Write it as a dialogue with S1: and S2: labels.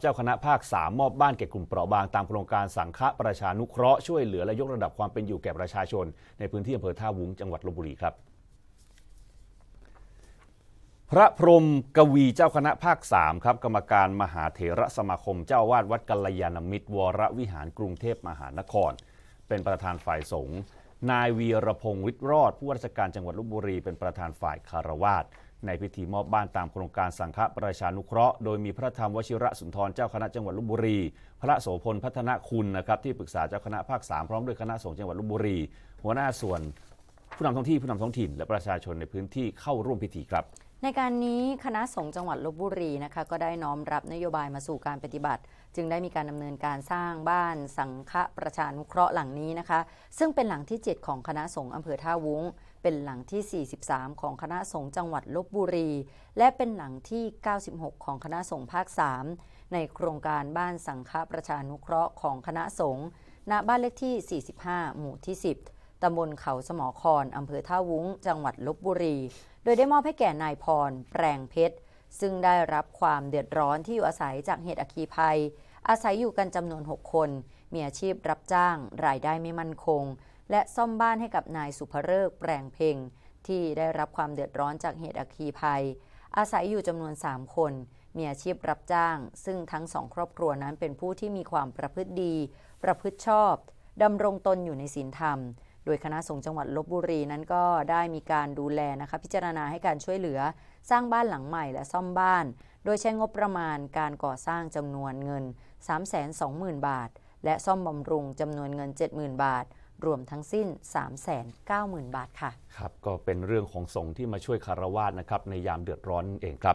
S1: เจ้าคณะภาค 3 มอบบ้านแก่กลุ่มเปราะบางตามโครงการสังฆประชานุเคราะห์ช่วยเหลือและยกระดับความเป็นอยู่แก่ประชาชน ในพื้นที่อำเภอท่าวุ้งจังหวัดลบบุรีครับพระพรมกวีเจ้าคณะภาค3ครับกรรมการมหาเถระสมาคม เจ้าวาดวัดกัลยาณมิตร วรวิหารกรุงเทพมหานคร เป็นประธานฝ่ายสงฆ์นายวีรพงศ์วิทรอดผู้ว่าราชการจังหวัดลบบุรี เป็นประธานฝ่ายคารวาส ในพิธีมอบบ้านตามโครงการสังฆประชานุเคราะห์โดยมีพระธรรมวชิระสุนทรเจ้าคณะจังหวัดลบบุรี พระโสพลพัฒนคุณนะครับที่ปรึกษาเจ้าคณะภาคสามพร้อมด้วยคณะสงฆ์จังหวัดลบบุรี หัวหน้าส่วนผู้นำท้องที่ผู้นำท้องถิ่น และประชาชนในพื้นที่เข้าร่วมพิธีครับ
S2: ในการนี้คณะสงฆ์จังหวัดลบบุรีนะคะก็ได้น้อมรับนโยบายมาสู่การปฏิบัติ จึงได้มีการดำเนินการสร้างบ้านสังฆประชานุเคราะห์หลังนี้นะคะ ซึ่งเป็นหลังที่ 7 ของคณะสงฆ์อำเภอท่าวุ้ง เป็นหลังที่ 43 ของคณะสงฆ์จังหวัดลบบุรี และเป็นหลังที่ 96 ของคณะสงฆ์ภาค 3 ในโครงการบ้านสังฆประชานุเคราะห์ของคณะสงฆ์ณบ้านเลขที่ 45 หมู่ที่ 10 ตำบลเขาสมอคอนอำเภอท่าวุ้ง จังหวัดลบบุรี โดยได้มอบให้แก่นายพร แปลงเพชร ซึ่งได้รับความเดือดร้อนที่อยู่อาศัยจากเหตุอัคคีภัย อาศัยอยู่กันจำนวน 6 คน มีอาชีพรับจ้าง รายได้ไม่มั่นคง และซ่อมบ้านให้กับนายสุภเริกแปลงเพ่งที่ได้รับความเดือดร้อนจากเหตุอัคคีภัย อาศัยอยู่จำนวน 3 คนมีอาชีพรับจ้าง ซึ่งทั้งสองครอบครัวนั้นเป็นผู้ที่มีความประพฤติดี ประพฤติชอบดำรงตนอยู่ในศีลธรรม โดยคณะสงฆ์จังหวัดลบบุรีนั้นก็ได้มีการดูแลนะคะพิจารณาให้การช่วยเหลือสร้างบ้านหลังใหม่และซ่อมบ้าน โดยใช้งบประมาณการก่อสร้างจำนวนเงิน 320,000 บาท และซ่อมบำรุงจำนวนเงิน 70,000 บาท รวมทั้งสิ้น 390,000 บาทค่ะ
S1: ครับ ก็เป็นเรื่องของสงฆ์ที่มาช่วยคารวาสนะครับในยามเดือดร้อนนั่นเองครับ